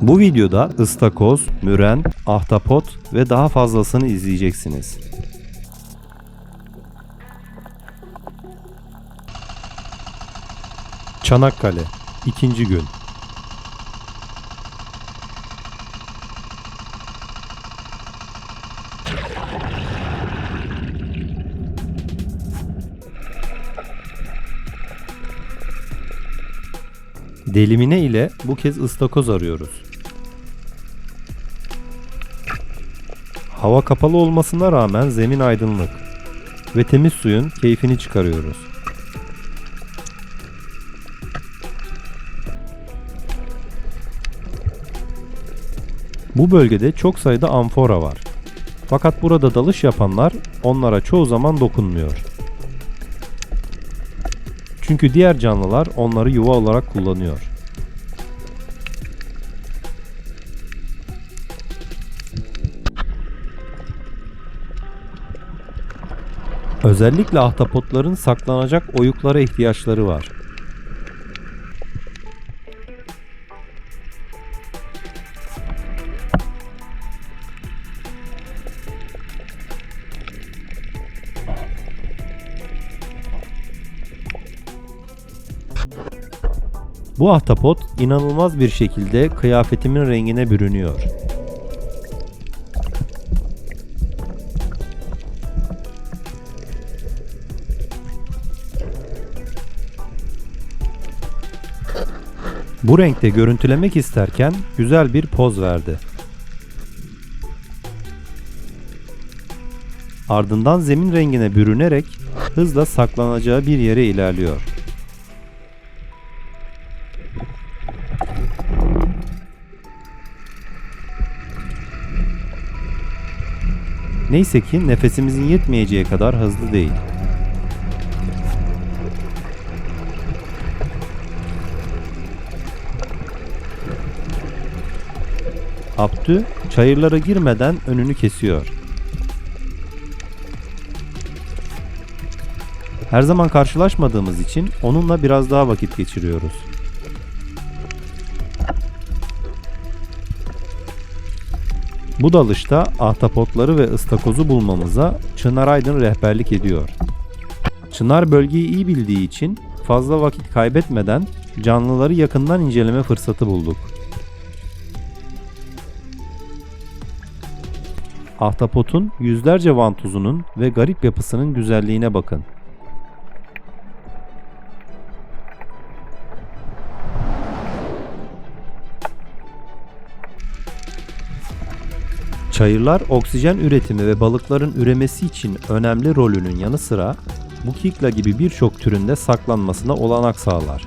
Bu videoda ıstakoz, müren, ahtapot ve daha fazlasını izleyeceksiniz. Çanakkale 2. gün Delimine ile bu kez ıstakoz arıyoruz. Hava kapalı olmasına rağmen zemin aydınlık ve temiz suyun keyfini çıkarıyoruz. Bu bölgede çok sayıda amfora var. Fakat burada dalış yapanlar onlara çoğu zaman dokunmuyor. Çünkü diğer canlılar onları yuva olarak kullanıyor. Özellikle ahtapotların saklanacak oyuklara ihtiyaçları var. Bu ahtapot inanılmaz bir şekilde kıyafetimin rengine bürünüyor. Bu renkte görüntülemek isterken güzel bir poz verdi. Ardından zemin rengine bürünerek hızla saklanacağı bir yere ilerliyor. Neyse ki nefesimizin yetmeyeceği kadar hızlı değil. Abdü çayırlara girmeden önünü kesiyor. Her zaman karşılaşmadığımız için onunla biraz daha vakit geçiriyoruz. Bu dalışta ahtapotları ve ıstakozu bulmamıza Çınar Aydın rehberlik ediyor. Çınar bölgeyi iyi bildiği için fazla vakit kaybetmeden canlıları yakından inceleme fırsatı bulduk. Ahtapotun yüzlerce vantuzunun ve garip yapısının güzelliğine bakın. Çayırlar oksijen üretimi ve balıkların üremesi için önemli rolünün yanı sıra bu kikla gibi birçok türünde saklanmasına olanak sağlar.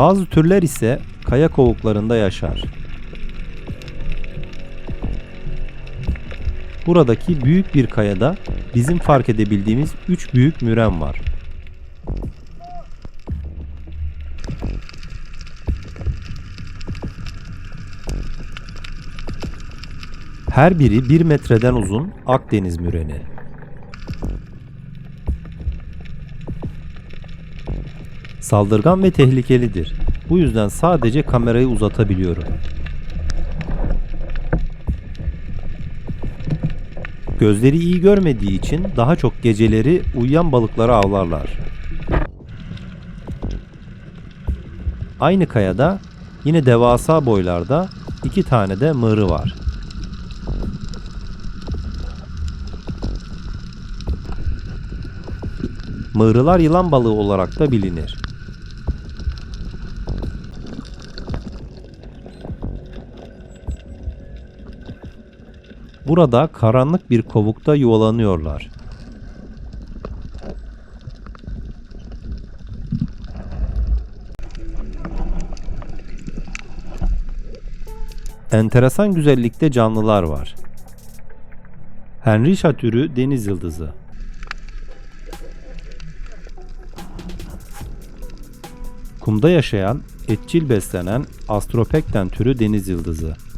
Bazı türler ise kaya kovuklarında yaşar. Buradaki büyük bir kayada bizim fark edebildiğimiz 3 büyük müren var. Her biri 1 metreden uzun Akdeniz müreni. Saldırgan ve tehlikelidir. Bu yüzden sadece kamerayı uzatabiliyorum. Gözleri iyi görmediği için daha çok geceleri uyuyan balıkları avlarlar. Aynı kayada yine devasa boylarda iki tane de mığrı var. Mığrılar yılan balığı olarak da bilinir. Burada karanlık bir kovukta yuvalanıyorlar. Enteresan güzellikte canlılar var. Henricha türü deniz yıldızı. Kumda yaşayan, etçil beslenen Astropekten türü deniz yıldızı.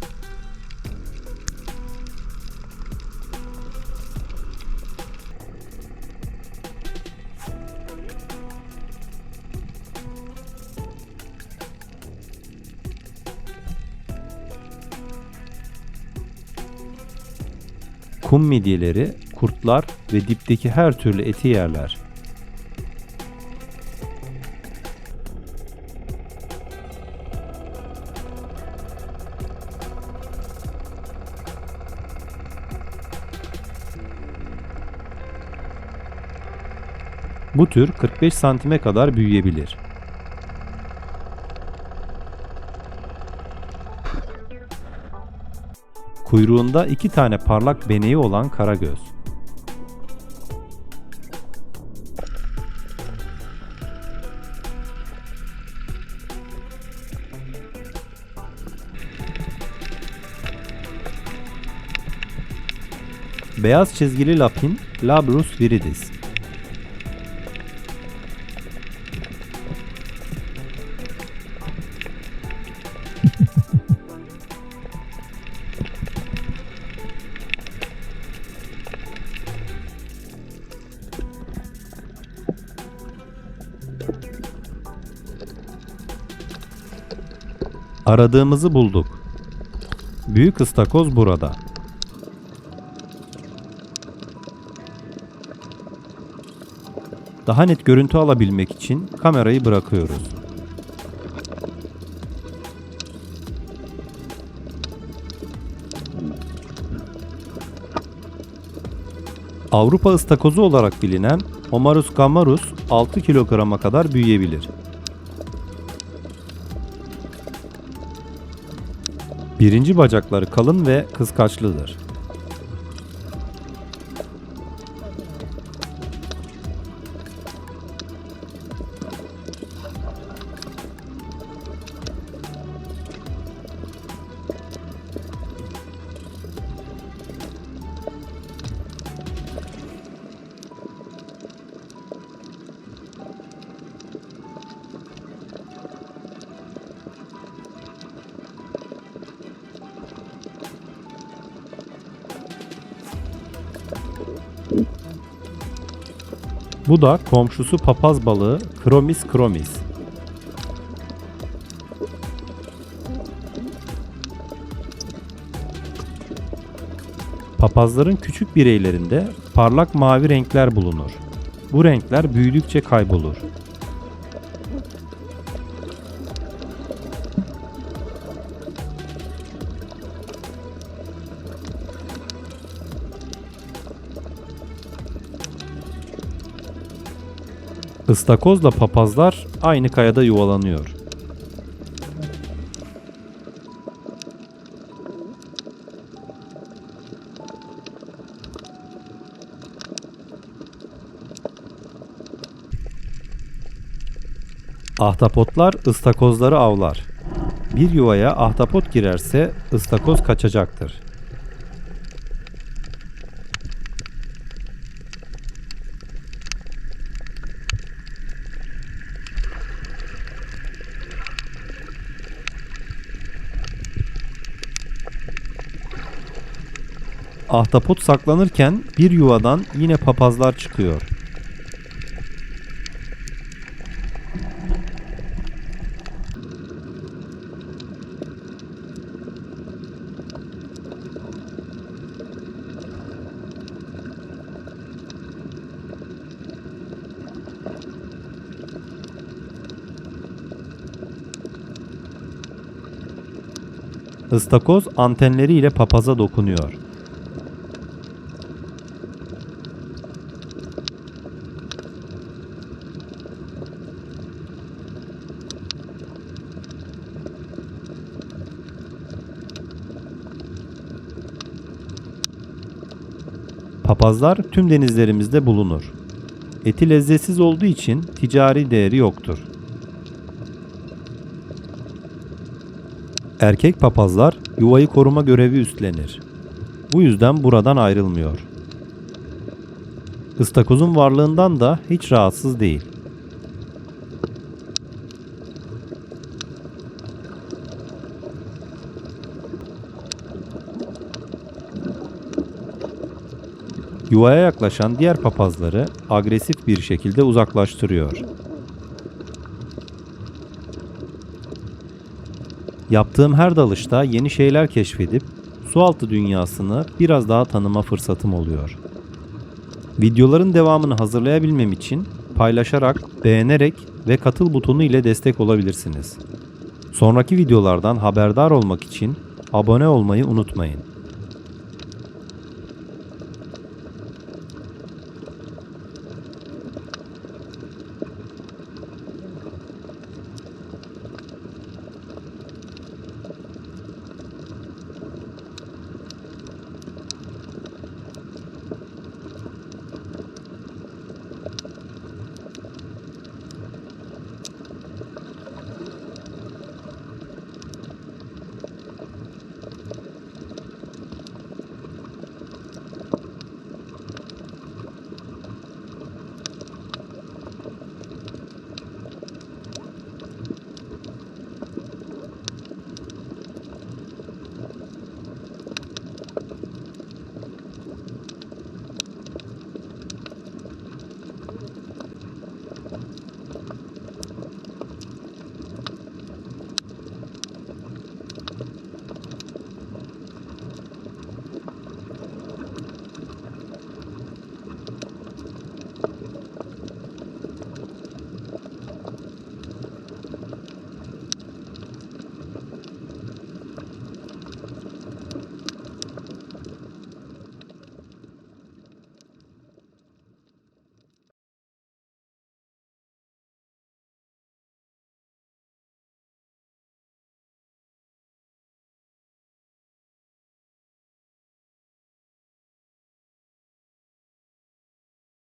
Kum midyeleri, kurtlar ve dipteki her türlü eti yerler. Bu tür 45 santime kadar büyüyebilir. Kuyruğunda iki tane parlak beneği olan karagöz. Beyaz çizgili lapin Labrus viridis. Aradığımızı bulduk. Büyük ıstakoz burada. Daha net görüntü alabilmek için kamerayı bırakıyoruz. Avrupa ıstakozu olarak bilinen Homarus gammarus 6 kilograma kadar büyüyebilir. Birinci bacakları kalın ve kıskaçlıdır. Bu da komşusu papaz balığı Chromis chromis. Papazların küçük bireylerinde parlak mavi renkler bulunur. Bu renkler büyüdükçe kaybolur. Istakozla papazlar aynı kayada yuvalanıyor. Ahtapotlar ıstakozları avlar. Bir yuvaya ahtapot girerse ıstakoz kaçacaktır. Ahtapot saklanırken bir yuvadan yine papazlar çıkıyor. Istakoz antenleriyle papaza dokunuyor. Papazlar tüm denizlerimizde bulunur. Eti lezzetsiz olduğu için ticari değeri yoktur. Erkek papazlar yuvayı koruma görevi üstlenir. Bu yüzden buradan ayrılmıyor. Istakozun varlığından da hiç rahatsız değil. Yuvaya yaklaşan diğer papazları agresif bir şekilde uzaklaştırıyor. Yaptığım her dalışta yeni şeyler keşfedip sualtı dünyasını biraz daha tanıma fırsatım oluyor. Videoların devamını hazırlayabilmem için paylaşarak, beğenerek ve katıl butonu ile destek olabilirsiniz. Sonraki videolardan haberdar olmak için abone olmayı unutmayın.